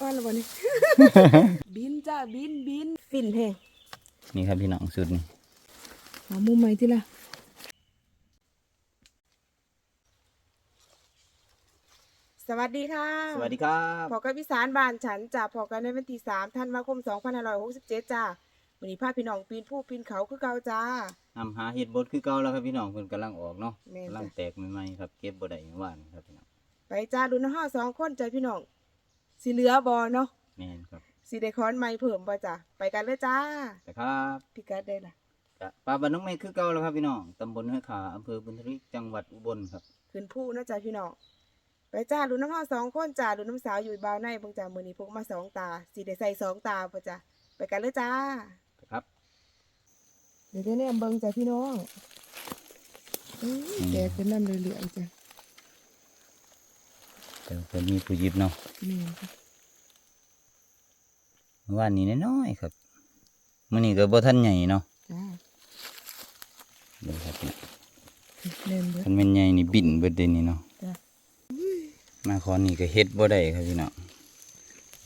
ว่าแล้ววันนี้ บินจ้าบินบินฟินแหงนี่ครับพี่น้องสุดนี่เอามุมใหม่ที่ละสวัสดีค่ะสวัสดีครับพอกับพิสารบานฉันจ้าพอกันในวันที่สามธันวาคมสองพันห้าร้อยหกสิบเจ็ดจ้าวันนี้พาพี่น้องปีนผู้ปีนเขาคือเก่าจ้านำหาเห็ดบดคือเก่าแล้วครับพี่น้องเพิ่นกำลังออกเนาะกำลังแตกใหม่ๆครับเก็บบ่ได้เมื่อวานครับพี่น้องไปจ้าดูน้ำห้าสองคนใจพี่น้อง สีเหลือบอเนาะแม่นครับสีได้คอนไม่เพิ่มบ่จ้าไปกันเลยจ้าแต่ครับพี่กัดได้ละกะปลาบ้านน้องแม่คือเก่าแล้วครับพี่น้องตำบลห้วยขาอำเภอบุญทริกจังหวัดอุบลครับ ขึ้นผู้นะจ้าพี่น้องไปจ้าดูน้ำห้าสองคนจ้าดูน้ำสาวอยู่บ่าวในเพิ่งจ้ามือนี้พกมาสองตาสีได้ใส่สองตาป่ะจ้าไปกันเลยจ้าแต่ครับเดี๋ยวจะแนมเบิ่งจ้าพี่น้องอื้อแกเป็นน้ำเหลืองๆจ้ะ แต่เพิ่นมีผู้หยิบเนาะนี่ค่ะเมื่อวานนี้น้อยๆครับมื้อนี้ก็บ่ทันใหญ่เนาะจ้าเดี๋ยวครับพี่น้องเล่นเด้อคันแม่นใหญ่นี่บินเบิดเดยวนี่เนาะจ้ะมาคอนนี่ก็เฮ็ดบ่ได้ครับพี่น้อง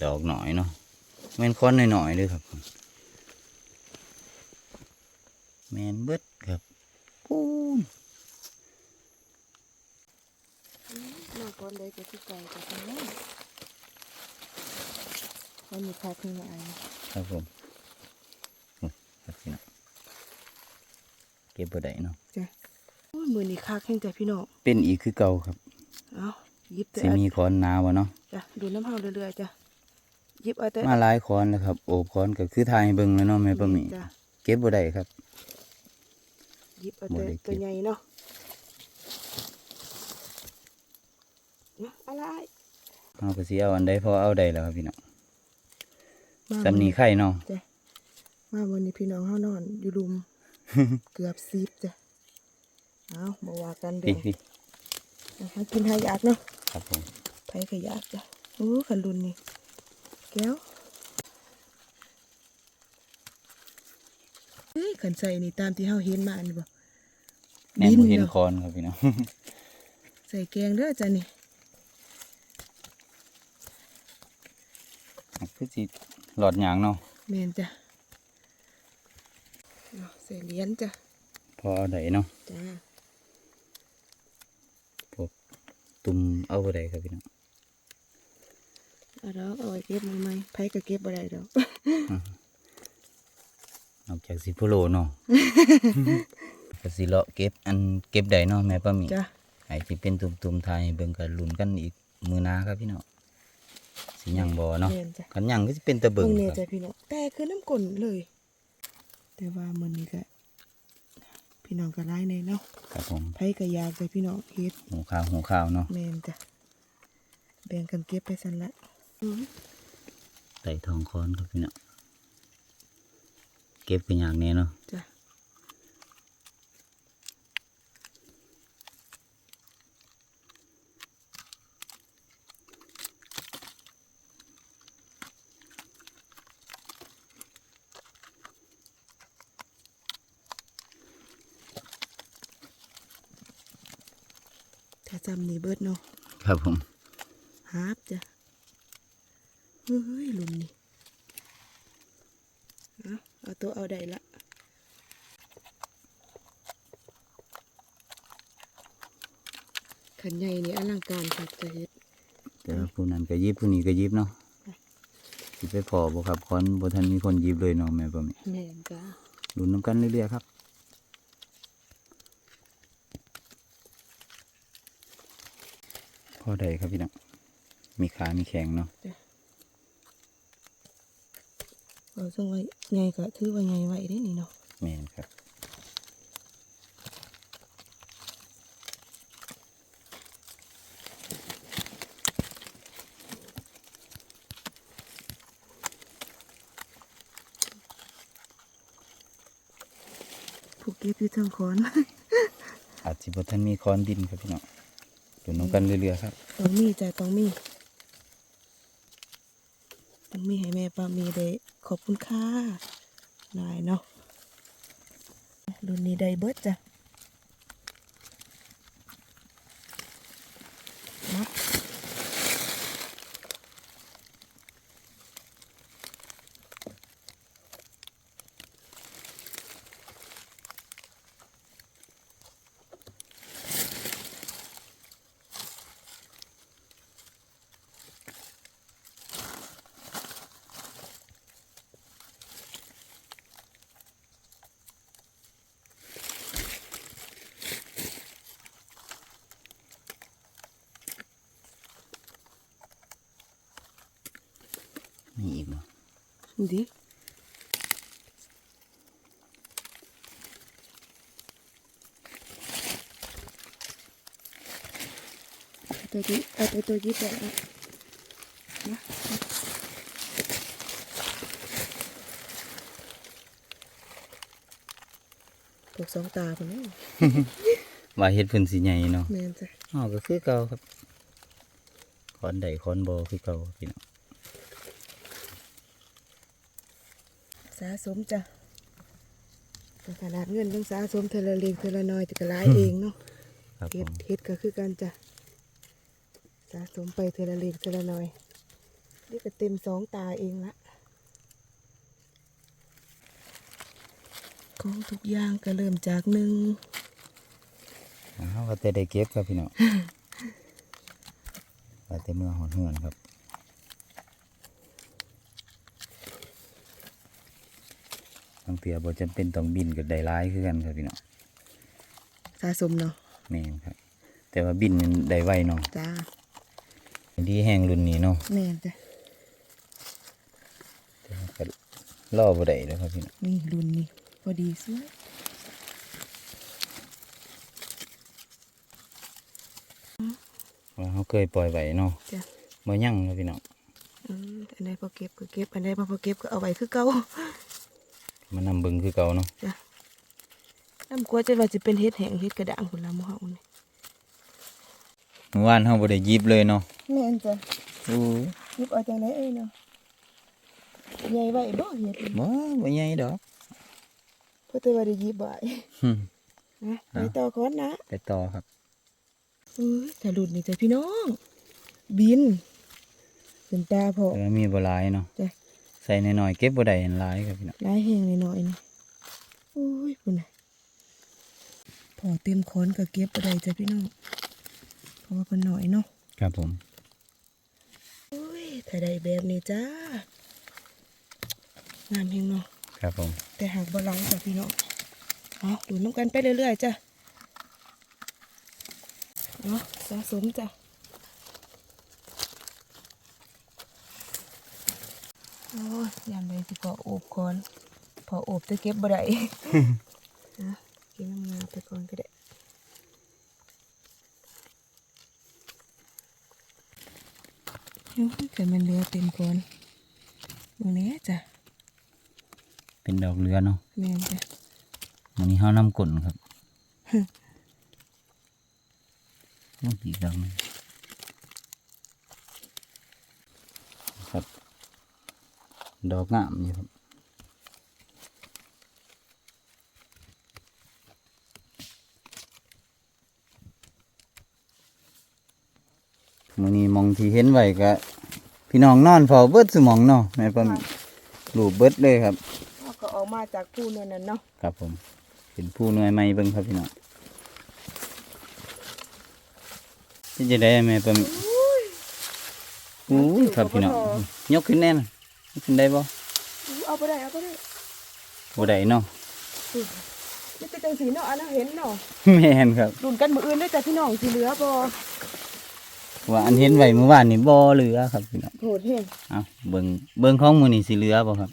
ดอกหน่อยเนาะแม่นคอนหน่อยๆเด้อครับ แม่นเบิดครับปูน มาก่อนเลยจะที่ไก่กับพี่น้องมันมีพักขึ้นมาไอ้ครับผมโอ้ยครับพี่น้องเก็บบ่ได้เนาะจ้ะโอ้ยมือนี่คักแห้งจ้ะพี่น้องเป็นอีกคือเก่าครับเอาหยิบแต่สิมีคอนหนาวะเนาะจ้ะดูน้ำเฮาเรื่อยๆจ้ะหยิบเอาแต่มาหลายคอนแล้วครับ โอบคอนก็คือทายให้เบิ่งแล้วเนาะแม่ป้าหมีจ้ะเก็บบ่ได้ครับหยิบเอาบ่แต่ได้เก็บตัวใหญ่เนาะ นะอะไรเฮาก็สิเอาอันใดพอเอาได้แล้วครับพี่น้องมาสำนีไข่เนาะจ้ะมาวันนี้พี่น้องเฮานอน อยู่รุม เกือบสิบจ้ะเอาบ่ว่ากันเด้พี่อพี่นะคะกินหายากเนาะครับผมไผขยากจ้ะโอ้ขันรุนนี่แก้วเฮ้ยขันใส่นี่ตามที่เฮาเห็นมาอันนี้บ่แม่นบ่เห็นเนาะคอนครับพี่น้องใส่แกงเด้อจ้ะนี่ คือสิหลอดหยางเนาะแม่นจ้ะเอาใส่เหรียญจ้ะ พอเอาได้เนาะจ้าพวกตุ่มเอาบ่ได้ครับพี่น้องเอาดอกเอาไว้เก็บมือไหมไผก็เก็บบ่ได้ดอกนอกจากสิโพโลเนาะก็สิเลาะเก็บอันเก็บได้เนาะแม่ป้าหมีจ้ะไอ้ที่เป็นตุ่มๆทายให้เบิ่งกันลุ้นกันอีกมือหนาครับพี่น้อง สิยังบ่เนาะแม่นจ้ะคันยังก็สิเป็นตะเบิ่เบิ่งงเนี่ยคจ้ะรับพี่น้องแต่คือน้ำกลนเลย แต่ว่ามื้อนี้ก็พี่น้องก็หลายในเนาะครับผมไผก็อยากจ้ะพี่น้องเฮ็ดหูข้าวหูข้าวเนาะแม่นจ้ะแบ่งกันเก็บไปสั่นละอือไต่ทองคอนครับพี่น้องเก็บกันอย่างแนี้เนาะจ้ะ ถ้าจำนี่เบิดเนาะครับผมฮาบจ้ะเฮ้ยลุมนี่เอาเอาตัวเอาได้ละขันใหญ่นี่อลังการครับจะเฮ็ดแต่ว่าผู้นั้นก็ยิบผู้นี้ก็ยิบเนาะสิไปพอบ่ครับคอนบ่ทันมีคนยิบเลยเนาะแม่ป้าหมีแม่นจ้ะลุ้นน้ำกันเรื่อยๆครับ อได้ครับพี่น้องมีขา มีแข็งเนาะเอาจังไว้ใหญ่ก็ถือว่าใหญ่ไว้ได้นี่เนาะแม่นครับผูกเก็บอยู่เทางคอนอาจสิบ่ทันมีคอนดินครับพี่น้อง ลุ้นน้ำกันเรื่อยๆครับต้องมีจ้ะต้องมีต้องมีให้แม่ป้ามีได้ขอบคุณค่ะนายเนาะรุ่นนี้ได้เบิดจ้ะ ดูดิเอาตัวนี้เอาตัวตัวนี้ไปเอานะถูกสองตาคนนี้ว่าเฮ็ดเพิ่นสิใหญ่เนาะแม่นจ้ะอ๋อก็คือเก่าครับคอนใดคอนบ่คือเก่าพี่น้อง สะสมจ้ะแต่ขนาดเงินต้องสะสมเทอละเล็กเทอละน้อยแต่ก็หลายเองเนาะครับผเฮ็ดมเฮ็ดก็คือกันจ้ะสะสมไปเทอละเล็กเทอละน้อยนี่ก็เต็มสองตาเองละของทุกอย่างก็เริ่มจากหนึ่งเฮาก็แต่ได้เก็บครับพี่น้องว่าแต่เมื่อหอนเฮือนครับ บางเตียบ่จำเป็นต้องบินก็ได้หลายคือกันครับพี่น้องสะสมเนาะแม่นครับ แต่ว่าบินมันได้ไวเนาะจ้าดีแห้งรุ่นนี้เนาะแม่นจ้ะแต่ว่าก็ล่อบ่ได้แล้วครับพี่น้องนี่รุ่นนี้พอดีสวยว่าเฮาเคยปล่อยไว้เนาะจ้ะบ่ยั่งครับพี่น้องอืมอันใดพอเก็บก็เก็บอันใดบ่พอเก็บก็เอาไว้คือเก่า มานำเบิ่งคือเก่าเนาะจ้ะน้ำกลัวจะว่าจะเป็นเฮ็ดแห้งเฮ็ดกระด้างคนละหมู่เฮานี่เมื่อวานเฮาบ่ได้หยิบเลยเนาะแม่นจ้ะโอ้ยยิบเอาจังไดเอ้ยเนาะใหญ่ไว้บ่เฮ็ดบ่บ่ใหญ่ดอกเพราะแต่ว่าได้ยิบไว้หึนะไปต่อก่อนนะไปต่อครับเอ้ยถ้าหลุดนี่จ้ะพี่น้อง บินเป็นตาพอแต่ว่ามีบ่หลายเนาะจ้ะ ใส่น้อยๆเก็บบ่ได้อันหลายครับพี่น้องลายแห้งหน่อยๆนี่โอ้ยพุ่นน่ะพอเต็มค้อนก็เก็บบ่ได้จ้ะพี่น้องเพราะว่าเพิ่นน้อยเนาะครับผมโอ้ยถ้าได้แบบนี้จ้างามแฮงเนาะครับผม แต่หากบ่หลังจ้ะพี่น้องเอาดูน้ำกันไปเรื่อยๆจ้ะเอาสะสมจ้ะ โอ้ยยามใดสิพอโอบก่อนพอโอบจะเก็บบ่ได้นะเก็บน้ำงาไปก่อนก็ได้โอ้ยเกิดมันเหลือเต็มก่อนตรงนี้จ้ะเป็นดอกเรือเนาะแม่นจ้ะวันนี้เฮานำกลนครับโอ้ยอีกดอกหนึงครับ ดอกงามอยู่ครับมื้อนี้หมองที่เห็นไว้ก็พี่น้องนอนเฝ้าเบิดสมองเนาะแม่ปะมีรูปเบิดเลยครับเราก็ออกมาจากผู้นั่นน่ะเนาะครับผมเป็นผู้หน่วยใหม่เบิ่งครับพี่น้องที่จะได้แม่ปะมิอู้ยครับพี่น้องยกขึ้นแน่นย กขึ้นได้บ่เอาไปได้เอาไปได้บ่ได้เนาะนี่เป็นจังสีเนาะอันนั้นเห็นเนาะแม่นครับดุนกันมืออื่นได้แต่พี่น้องสิเหลือบ่ว่าอันเห็นไว้เมื่อวานนี่บ่เหลือครับพี่น้องโหดเฮงเอาเบิ่งเบิ่งของมื้อนี้สิเหลือบ่ครับ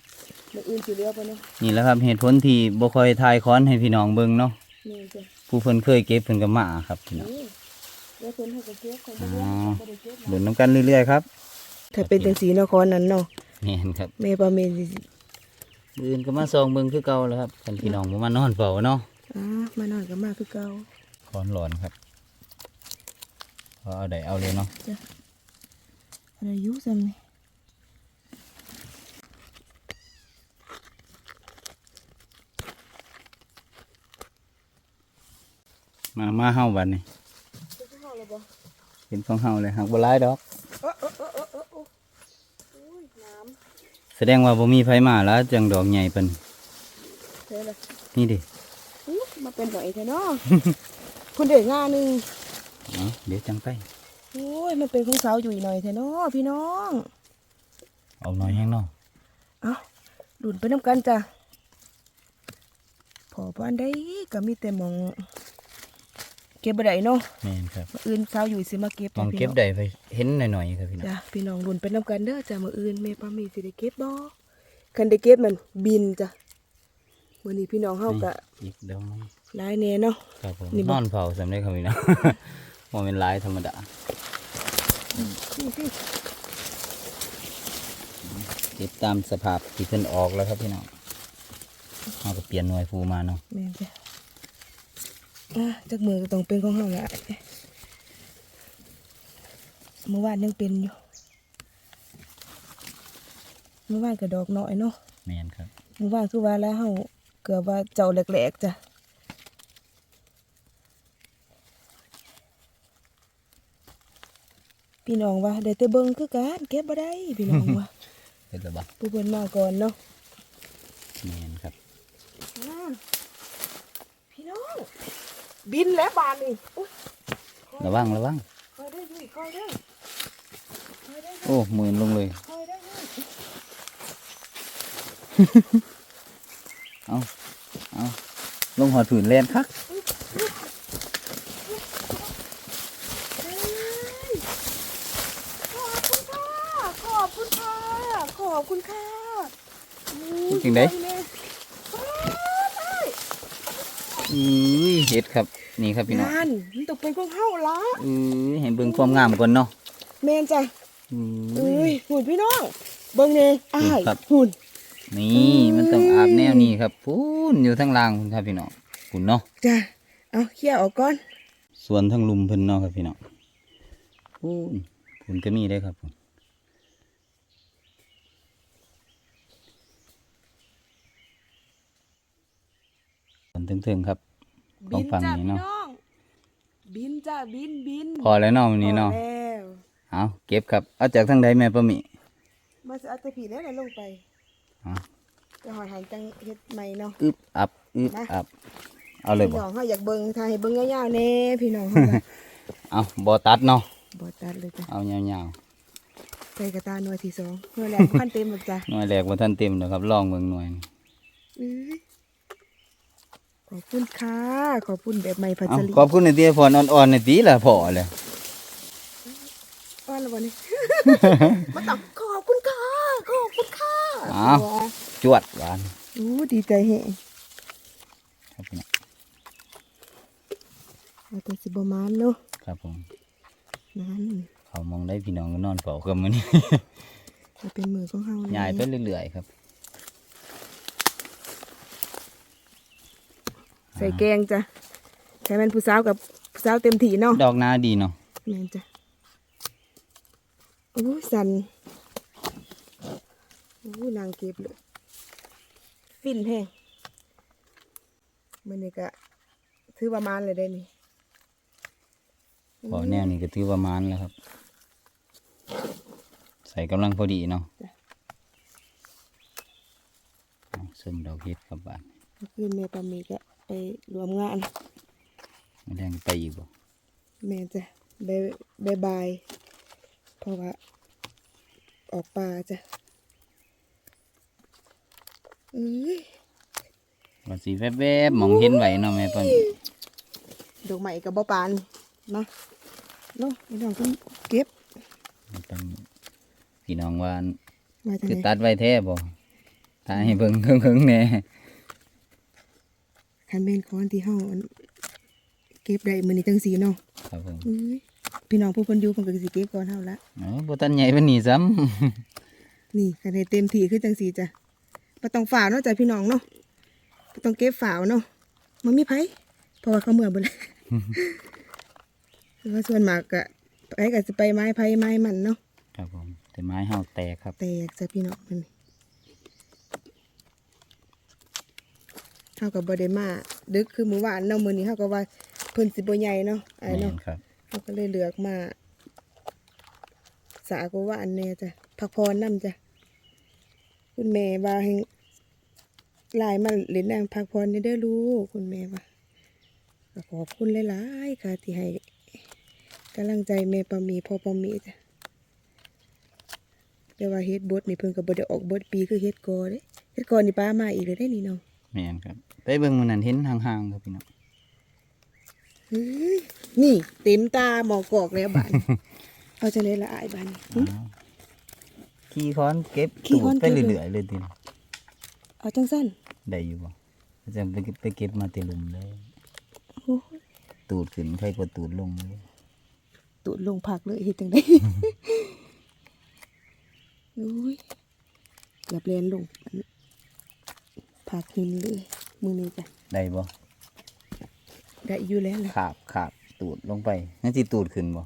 มืออื่นสิเหลือบ่เนาะนี่แหละครับเหตุผลที่บ่ค่อยทายค้อนให้พี่น้องเบิ่งเนาะนี่จ้ะผู้เพิ่นเคยเก็บเพิ่นก็มาครับพี่น้องนี่เดี๋ยวเพิ่นให้ไปเก็บคนบ่อ๋อเลี้ยงบ่ได้เก็บเบิ่งนํกันเรื่อยๆครับถ้าเป็นจังสีนครนั้นเนาะ แม่นครับแม่ปลาเมนสิมื้ออื่นก็มาส่องเบิ่งคือเก่าแล้วครับคันพี่น้องบ่มานอนเฝ้าเนาะอ่ามานอนก็มาคือเก่าคอนหลอนครับพอเอาได้เอาเลยเนาะอะไรอยู่ซ้ำนี่มา มาเฮาบัดนี้เฮาแล้วบ่เป็นของเฮาเลยหักบ่หลายดอก เออเออเออเออเอออุ้ยน้ำ แสดงว่าบ่มีไผมาแล้วจังดอกใหญ่เพิ่นเท่เลยนี่ดิอู้มาเป็นหอยแท้เนาะคุณเด็กงาหนึงเนาะเดี๋ยวจังไป โอ้ยมันเป็นของสาวอยู่หน่อยแท้เนาะพี่น้องเอาหน่อยแห้งเนาะเอาดุนไปน้ำกันจ้ะพอบ้านได้ก็มีแต่หมอง ก็บบ่ได้เนาะแม่นครับมื้ออื่นสาวอยู่สิมาเก็บมองจ้ะเก็บพี่น้ได้ไปเห็นหน่อยๆครับพี่น้องจ้ะพี่น้องลุ้นไปนํกันเด้อจ้ะมื้ออื่นแม่ป้ามีสิได้เก็บบ่คันได้เก็บมันบินจ้ะมื้อนี้พี่น้องเฮาก็อีกเดี๋ยวมั้งหลายแน่เนาะ ครับผมนี่บ่ นอนเผาสำเร็จครับพี่น้อง บ่เป็นลายธรรมดานี่สิเก็บตามสภาพที่เพิ่นออกแล้วครับพี่น้องเฮาก็เปลี่ยนหน่วยฟูมาเนาะ แม่นจ้ะ อะจักมือก็ต้องเป็นของเฮาแหละเมื่อวานยังเป็นอยู่เมื่อวานก็ดอกน้อยเนาะแม่นครับเมื่อวานคือว่าแล้วเฮาเกือบว่าเจ้าแหลกๆจ้ะพี่น้องว่าได้แต่เบิ่งคือกันเก็บบ่ได้พี่น้องว่าเฮ็ดแล้วบ่ผู้เพิ่นมาก่อนเนาะแม่นครับอ่าพี่น้อง บินแล้วบานนี่อุ๊ยระวังระวังคอยได้อยุ้ยคอยได้อคอยได้อโอ้หมื่นลงเลย คอยได้อยุ้ยเอาเอาลงหอดผืนแลนคักเอ้ยขอบคุณค่ะ ขอบคุณค่ะ ขอบคุณค่ะอู้ยจริงๆเด้สวยเลยว้ายอุ้ยเฮ็ดครับ นี่ครับพี่น้องนั่นมันตกเป็นของเฮาละอุ้ยให้เบิ่งความงามก่อนเนาะแม่นจ้ะอุ้อุ้ยยหุ่นพี่น้องเบิ่งเน่อ้ายครับหุ่นนี่มันต้องอาบแนวนี้ครับพูนอยู่ทั้งล่างพุ่นครับพี่น้องพุ่นเนาะจ้ะเอาเคลียร์ออกก่อนส่วนทั้งลุมเพิ่นเนาะครับพี่น้องพูนพุ่นก็มีได้ครับพุ่นส่วนเทิงๆครับ ต้องฟังจ้ะนี่พี่เนาะน้องบินจ้ะบินบินพอแล้วเนาะวันนี้เนาะ พอแล้วเอาเก็บครับ เอาจากทางใดแม่ปะหมิมาสิเอาแต่ผีแล้วน่ะลงไปอะจะหอยหันจังเฮ็ดใหม่เนาะ อึบอับอึบมาอับ เอาเลยพี่บ่น้องเฮาอยากเบิ่งถ้าให้เบิ่งยาวๆแน่พี่น้องเฮาว่า เอาบ่ตัดเนาะ บ่ตัดเลยจ้ะเอายาวใส่กระตาหน่วยที่สองหน่วยแรกบ่คันเต็มหมดจ้ะๆหน่วยแรกบ่ทันเต็มเด้อครับลองเบิ่งหน่วยอื้อข อบคุณค่ะ ขอบคุณแบบใหม่พัเอาชรีขอบคุณในที่พรอ่อนๆในตีล่ะพอเลยอ้อนแล้วบ่นี่มาต้องขอบคุณค่ะ ขอบคุณค่ะอ้าวจวดหวานอู้ดีใจแฮะครับพี่น้องเอาแต่สิบ่มานเนาะครับผมนั่นเขามองได้พี่น้องก็นอนเฝ้ากับมื้อนี้จะเป็นมือของเฮาย้ายไปเรื่อยๆครับ ใส่แกงจ้ะใส่แม่นผู้สาวกับผู้สาวเต็มที่เนาะดอกนาดีเนาะแม่นจ้ะอู้สันอู้นางเก็บเลยฟินแห้งมันนี่ก็ถือประมาณเลยได้นี่พอแนวนี้ก็ถือประมาณแล้วครับ ใส่กำลังพอดีเนาะเอาส้มดอกเห็ดครับบ้านเมื่อคืนแม่ปามีก็ ไปรวมงานไม่ได้ไปอีกบ่แม่จ้ะบายบายบายเพราะว่าออกป่าจ้ะเอ้ยว่าสิแวบๆมองเห็นไหวเนาะแม่ปะนี่ดอกไม้กับบ่ปานมาเนาะพี่น้องต้องเก็บแม่ปะนี่พี่น้องว่ามาจากคือไหนตัดไว้แท้บ่ตาให้เบิ่งเพิ่งๆแหน่ คันเป็นคอนที่เฮาอันเก็บได้มื้อนี้จังสีเนาะครับผมเอ้ยพี่น้องผู้เพิ่นอยู่เพิ่นก็สิเก็บก่อนเฮาละเอ้าบ่ทันใหญ่ปานนี้ซ้ำนี่คันให้เต็มที่คือจังสีจ้ะบ่ต้องฝ่าวเนาะจ้ะพี่น้องเนาะบ่ต้องเก็บฝ่าวเนาะมันมีไผเพราะว่าเขาเมื่อเบ่แล้วแล้วส่วนมากก็ไปก็สิไปไม้ไผไม้มันเนาะครับผมแต่ไม้เฮาแตกครับ แตกจ้ะพี่น้องมัน เฮาก็บ่ได้มาดึกคือมื้อวานเนาะมื้อนี้เฮาก็ว่าเพิ่นสิบ่ใหญ่เนาะไอ้แม่เนาะนครับเขาก็เลยเลือกมาสากว่าอันแน่จ้ะพักพรนํจ้ะคุณแม่ว่าให้ไลายมาเล่นนางพักพรนี่เด้อลูกคุณแม่ว่าก็ขอบคุณหลายๆค่ะที่ให้กำลังใจแม่ปามีพ่อปามีจ้ะแต่ว่าเฮ็ดบดนี่เพิ่นก็บ่ได้ออกบดปีคือเฮ็ดกอเด้เฮ็ดกอนี่ป้ามาอีกเลยได้นี่เนาะ แม่นครับ ไปเบิ่งมื้อนั้นเห็นห่างๆครับพี่น้องเฮ้ยนี่ เต็มตาหมอกอกแล้วบานเอาจะเลยละอายบานหึอ้าวขี้ค้อนเก็บขี้ตูค้อดนไปเก็บเรื่อยๆเลยทีเอาจังสั้นได้อยู่บ่จะไปเก็บไปเก็บมาเตลุมเลยโอ้ยตูดขึ้นใครก็ตูดลงเลยตูดลงผักเลยเฮ็ดจังไดโอ้ยเกือบเรียนลงอัน ผักหินเลยมือนี้จ้ะได้บ่ได้อยู่แล้วล่ะขาบขาบตูดลงไปนั่นสิตูดขึ้นบ่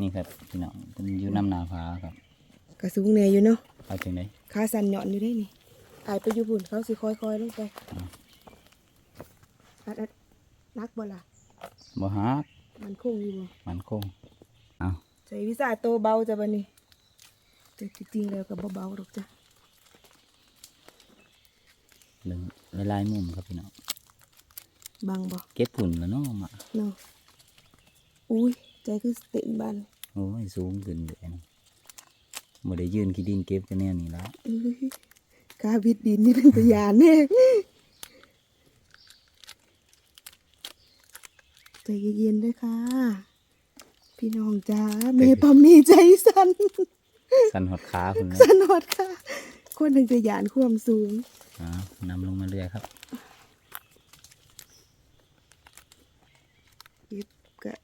นี่ครับพี่น้องมันอยู่น้ำหนาผาครับกระสูงแน่อยู่เนาะเอาจังไดขาสั่นหย่อนอยู่ได้นี่อายไปอยู่พุ่นเขาสิค่อยๆลงไปอัดอัดนักบ่ล่ะบ่ฮักมันคงอยู่บ่มันคงเอาใส่วิสาโตเบาจ้ะบัดนี้แต่จริงๆแล้วก็บ่เบาหรอกจ้ะ เรื่องหลายๆมุมครับพี่น้องบังบ่เก็บฝุ่นแล้วเนาะมาเนาะอุ้ยใจคือเต้นบานโอ้ยสูงขึ้นเลยนะบ่ได้ยืนขี้ดินเก็บกันแน่นี่ละเอ้ยกาวิดดินนี่เป็นตะยานแน่ใจเย็นๆด้วยค่ะ พี่น้องจ้าเมย์ปามีใจสั่นสั่นหดขาคุณเลยสั่นหอดค่ะคนหนึ่งจะยานความสูงอ่า นำลงมาเรื่อยครับเก็บกะ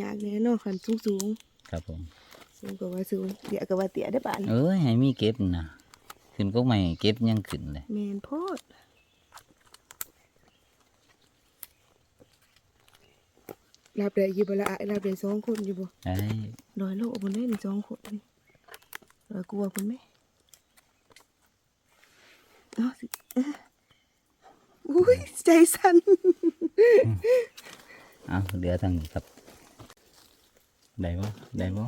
ยากแน่เนอนขันสูงสูงครับผมๆสูงกว่าว่าสูงเดี๋ยวกับว่าเตี้ยได้ป่านเอ้ยให้มีเก็บนะขึ้นก็ไม่เก็บยังขึ้นเลยแมนโพดรับได้อยู่บ่ละอายรับได้สองคนอยู่บ่ไอ้ร้อยโลบนได้หนึ่งสองคนนี่ร้อยกลัวคุณไหม เอ้าสิเอ้ออุ้ยใจสั่นเอาเหลือทางนี้ครับได้บ่ได้บ่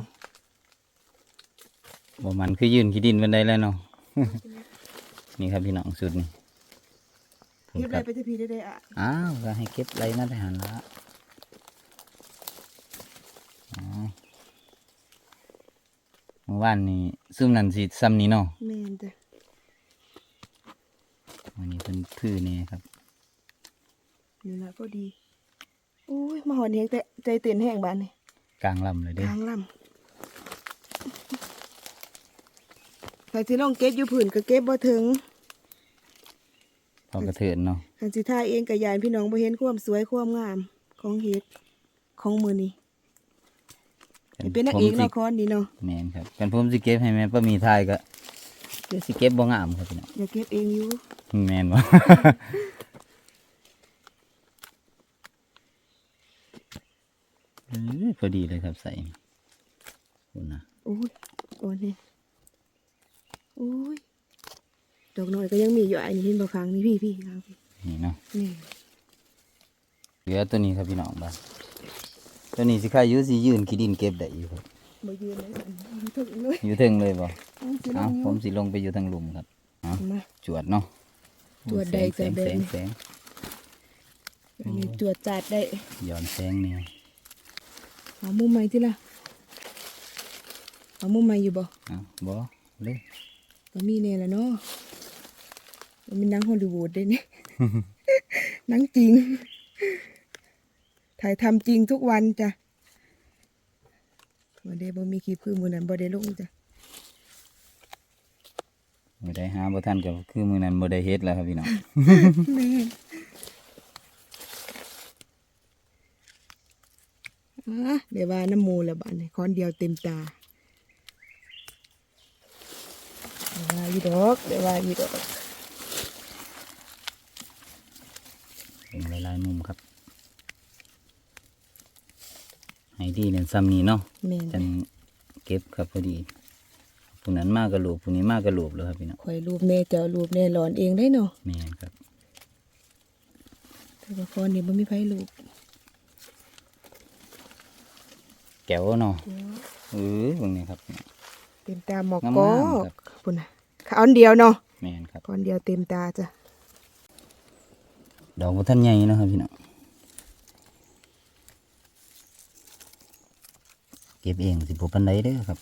บ่มันคือยืนขี้ดินมันได้แล้วเนาะนี่ครับพี่น้องสุดนี่ผมเก็บคได้รับไปจะพีได้ได้อะอ้าวก็ให้เก็บไรมาได้หันละอ๋อเมื่อวานนี้ซุ่มนั่นสิซ้ำนี้เนาะแมนจ้ะ วันนี้เป็นพื้นนี่ครับนี่ละก็ดีอุ้ยมาหอนเฮงแต่ใจเต้นแห้งบานนี่กลางลำเลยเด้ทางลำใครที่ลองเก็บอยู่ผืนก็เก็บบ่ถึงพอกระเถินเนาะคันสิท่าเองกับยานพี่น้องบ่เห็นความสวยความงามของเฮ็ดของมือนี้ให้เป็นนักเอกผมสิละครนี่เนาะแมนครับกันผมสิเก็บให้แม่ป้ามีทายก็ เดี๋ยวสิเก็บบ่งามครับพี่น้องอย่าเก็บเองอยู่แมนบ่เอ้ยพอดีเลยครับใส่คุณนะอุ้ยโอ้นี่อุ้ยดอกน้อยก็ยังมีอยู่อันนี้เห็นบ่ค้างนี่พี่พี่ค้างพี่นี่เนาะนี่เหลือตัวนี้ครับพี่น้องบ้านตัวนี้สิใครอยู่สิยืนขี้ดินเก็บได้อยู่ครับ บ่ยืนเลยอันนี้ถึงเลยอยู่เทิงเลยบ่เอาสิลเอางผมสิลงไปอยู่ทางหลุมครับเอามาจวดเนาะจวดได้แสงจ้ะแสงแบบนี้แสงอันนี้จวดจัดได้ย้อนแสงเนี่ยเอามุมใหม่ที่ละเอามุมใหม่อยู่บ่เอาบ่เลยก็มีเนี่ยแหละเนาะมันเป็นหนังฮอลลีวูดได้เนี่ยหนังจริง ถ่ายทำจริงทุกวันจ้ะ วันเดบ่มีคลิปคือมือนั้นบ่ได้ลงจ้ะบ่ได้หาบ่ทันก็คือมื้อนั้นบ่ได้เฮ็ดแล้วครับพี่น้องแม่นอะเดี๋ยวว่าน้ำมูแล้วบ้านนี้ค้อนเดียวเต็มตาเดี๋ยวว่าอยู่ดอกเดี๋ยวว่าอยู่ดอกเป็นหลายๆมุมครับ ให้ดีเนี่ยซ้ำนี้เนาะแม่นจันเก็บครับพอดีผู้นั้นมากกระโหลบผู้นี้มากกระโหลบแล้วครับพี่น้องข่อยรูปแน่เจ้ารูปแน่หลอนเองได้เนาะแม่นครับแต่ว่าค้อนนี่บ่มีไผรูปแก้วเนาะเออตรงนี้ครับ เต็มตาหมอกงามกๆอครับปุ่นน่ะค้อนเดียวเนาะแม่นครับค้อนเดียวเต็มตาจ้ะดอกบัท่านใหญ่เนาะครับพี่น้อง เก็บเองสิผมปันไดเด้อครับ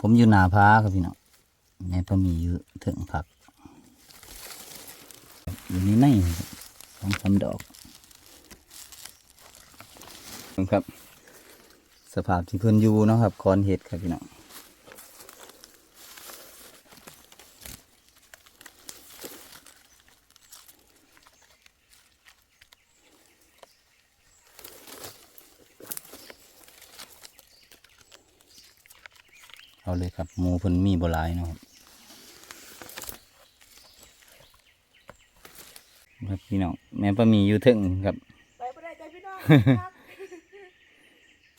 ผมอยู่หนาพาครับพี่น้องในพอมีอยู่ถึงผัก อยู่ในในสองสาดอกครับ สภาพที่เพื่อนอยู่นะครับคอนเห็ดครับพี่น้อง เอาเลยครับหมูเพิ่นมีบหลายเนาะครับครับพี่น้องแม่ป้ามีอยู่ถึงครับไปบ่ได้ใจพี่น้อง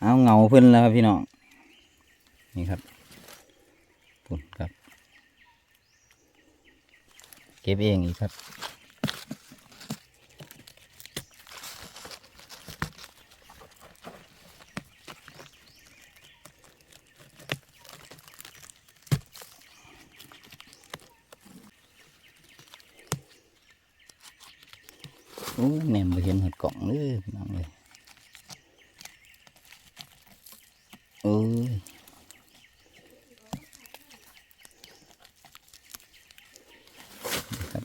เอาเงาเพิ่นแล้วครับพี่น้องนี่ครับปุ่นครับ เก็บเองอีกครับ โอ้แหนมไปเห็นหัดกล่องเลยพี่น้องเลย เอ้ยครับ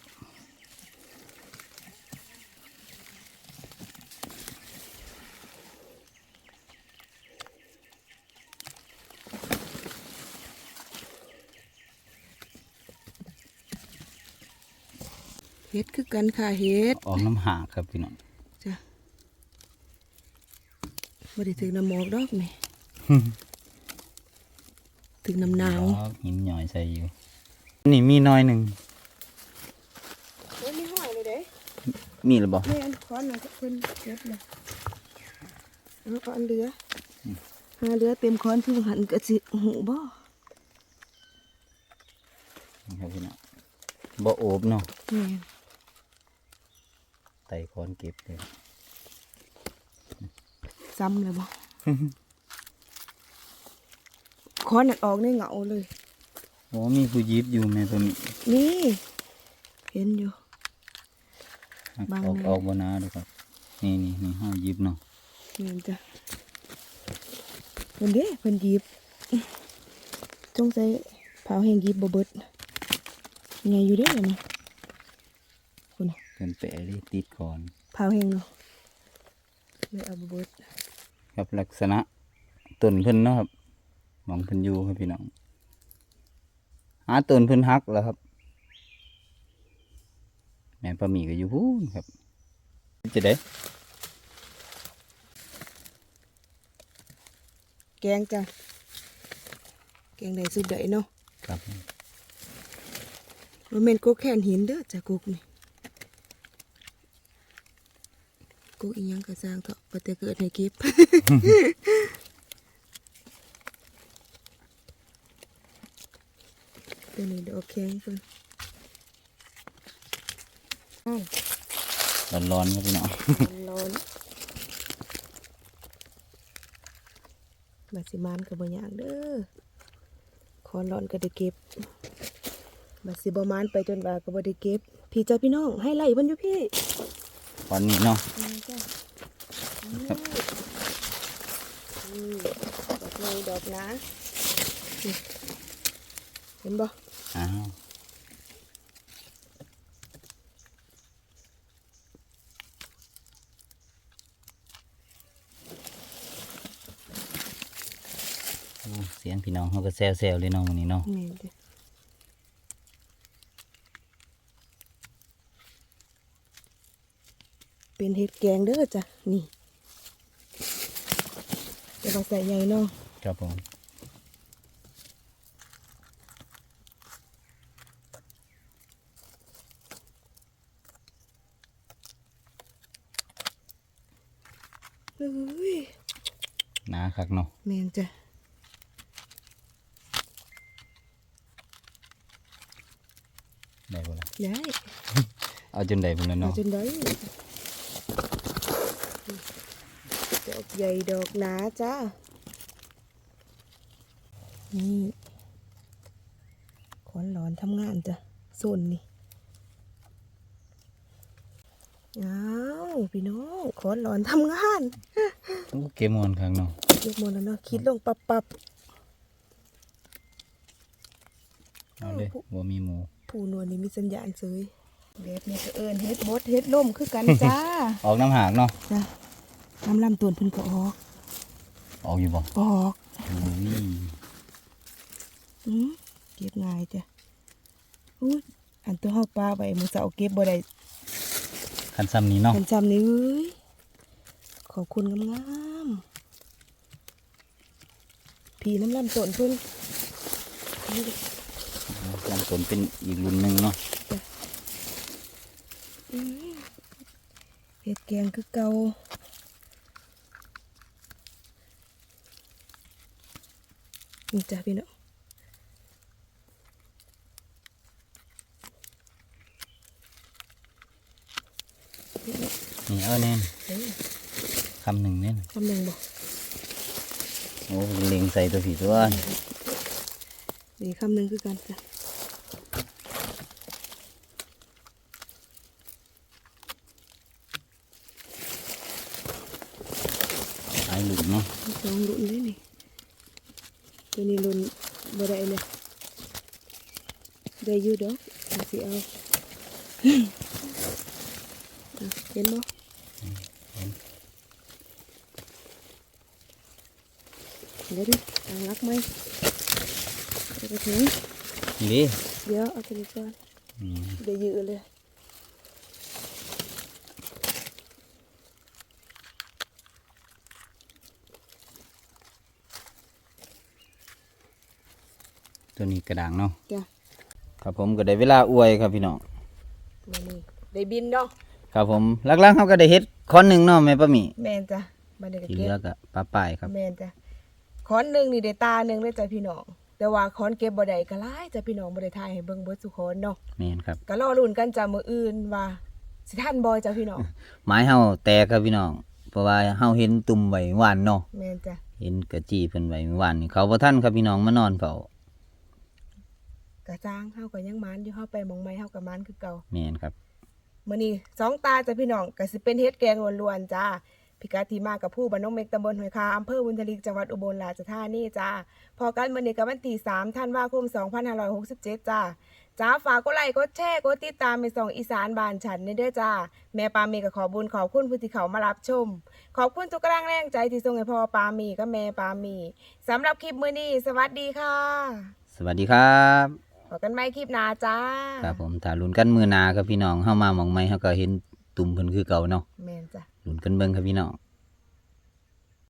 เฮ็ดคือ กันค่ะเฮ็ดออกน้ำหากครับพี่น้องจ้ะบ่ได้ถึงน้ำหมอกดอกแม่ถึงน้ำหนาวดอกหินหน่อยใส่อยู่ นี่มีน้อยหนึ่งโอ้ยมีห้อยเลยเด้มีหรือบ่แม่อันค้อนน่ะเพิ่นเก็บเลยเอาเอาอันเหลืออหาเหลือเต็มค้อนคือหันก็สิหูบ่นี่ครับพี่น้องบ่โอบเนาะแม่น ไต่คอนเก็บเลยซ้ำเลยบ่ค้อนน่ะออกในเหงาเลยโอ้มีผู้ยิบอยู่แม่ตัวนี้นี่เห็นอยู่หักบางออกแม่ออกบนาดูครับนี่นี่นี่ห้ายิบเนาะนี่จ้ะเพิ่นเด้เพิ่นหยิบจงใส่เผาแห้งหยิบบ่เบิดไงอยู่เด้อนะคุณน่ะ เป็นแปะเลยติดคอนเผาแห้งเนาะเลยเอาบ่เบิดครับลักษณะต้นเพิ่นเนาะครับหมองเพิ่นอยู่ครับพี่น้องหาต้นเพิ่นหักแล้วครับ แม่ปลาหมีก็อยู่พูนครับ จะได้ แกงจ้ะแกงได้สุดได้เนาะครับบ่แม่นกกแค่นหินเด้อจ้ะกกนี่ กกอีหยังก็สร้างเถอะบ่แต่เกิดให้เก็บตัวนี้ดอกแข็งเพิ่นอ้าวร้อนๆครับพี่น้องร้อนมาสิมานกับบางอย่างเด้อขอร้อนก็ได้เก็บมาสิบมานไปจนบาก็บ่ได้เก็บพี่เจ้าพี่น้องให้ไล่เพิ่นอยู่พี่ ตอนนี้เนาะดอกไม้ดอกนะเห็นบ่อ้าวเสียงพี่น้องเขาก็แซวๆเลยเนาะวันนี้เนาะ นี่จ้ะ เป็นเห็ดแกงเด้อจ้ะนี่จะมาใส่ใหญ่เนาะครับผมเอ้ยหนาคักเนาะแมนจ้ะได้บ่ล่ะย้ายเอาจนได้พุ่นแล้วเอาเนาะ จนได้ด อกใหญ่ดอกหนาจ้า นี่ขอนหลอนทำงานจ้ะโซนนี่อ้าวพี่น้องขอนหลอนทำงานโอ้เกมมอนคักเนาะเรียกหมดแล้วเนาะคิดลงปับปับเอาเลยบ่มีหมูผู้นวลนี่มีสัญญาณเสยแบบนี้ก็เอิญเฮ็ดบดเฮ็ดล่มคือกันจ้า ออกน้ำหากเนาะจ้ะ น้ำลำต้นเพิ่นก็ออก ออกอยู่บ่ออกอุ้ยอืมเก็บง่ายจ้ะอุ้ยอันตัวเฮาปลาไปมื้อเช้าเก็บบ่ได้คันซ้ำนี้เนาะคันจำนี่เอ้ยขอบคุณงามๆผีน้ำลำต้นเพิ่นนี่เด้อลำต้นเป็นอีกรุ่นหนึงเนาะอืมเฮ็ดแกงคือเก่า นี่จ้ะพี่น้องนี่เอาแน่นเอ้ยคำหนึ่งแน่นคำหนึ่งบ่โอ้เล็งใส่ ตัวผีตัวนี่คำหนึ่งคือกันจ้ะไอ้หลุมเนาะมีสองรุ่นเลยนี่ตัวนี้รุ่นบ่ได้เลยได้อยู่ดอกอาสิเอาอะเห็นบ่เดี๋ยวดิทางรักไหมเอาไปถึงนี่ดิเดี๋ยวเอาไปดีก่อนอืมเดี๋ยวยืดเลย ตัวนี้กระด่างเนาะจ้ะครับผมก็ได้เวลาอวยครับพี่น้องมานี่ได้บินเนาะครับผมหลักๆเขาก็ได้เฮ็ดค้อนหนึ่งเนาะแม่ป้าหมีแมนจ้ะมาได้ที่เหเก็ลือบก็ปลาป่ายครับ แมนจ้ะค้อนหนึ่งนี่ได้ตาหนึ่งเลยจ้ะพี่น้อง แต่ว่าค้อนเก็บบ่ได้ก็หลายจ้ะพี่น้องบ่ได้ทายให้เบิ่งเบิดสุค้อนเนาะแม่นครับก็รอลุ้นกันจ้ะมื้ออื่นว่าสิทันบ่จ้ะพี่น้อง ไม้เฮาแตกครับพี่น้อง เพราะว่าเฮาเห็นตุ่มไว้หวานเนาะแมนจ้ะเห็นกระจี้เพิ่นไว้หวานนี่เขาบ่ทันครับพี่น้องมานอนเฝ้า กะจ้างเฮาก็ยังหมานอยู่เฮาไปหมองไม้เฮาก็หมานคือเก่าแม่นครับมื้อนี้สองตาจ้ะพี่น้องก็สิเป็นเฮ็ดแกงล้วนๆจ้าพิกัดที่มากับผู้บ้านน้องเมกตำบลห้วยคาอำเภอบุญทลิกจังหวัดอุบลราชธานีจ้าพอกันมื้อนี้ก็วันที่3ธันวาคม 2567 จ้าจ้าฝากกดไลค์กดแชร์กดติดตามไปส่องอีสานบ้านฉันนี่เด้อจ้า แม่ปามีก็ขอบุญขอบคุณผู้ที่เขามารับชม ขอบคุณทุกกำลังแรงใจที่ส่งให้พ่อปามีกับแม่ปามีสำหรับคลิปมื้อนี้ สวัสดีค่ะ สวัสดีครับ พบกันใหม่คลิปหน้าจ้าครับผมถ้าลุ้นกันมือหนาครับพี่น้องเฮามาหมองไม้เฮาก็เห็นตุ่มเพิ่นคือเก่าเนาะแม่นจ้ะ ลุ้นกันเบิ่งครับพี่น้อง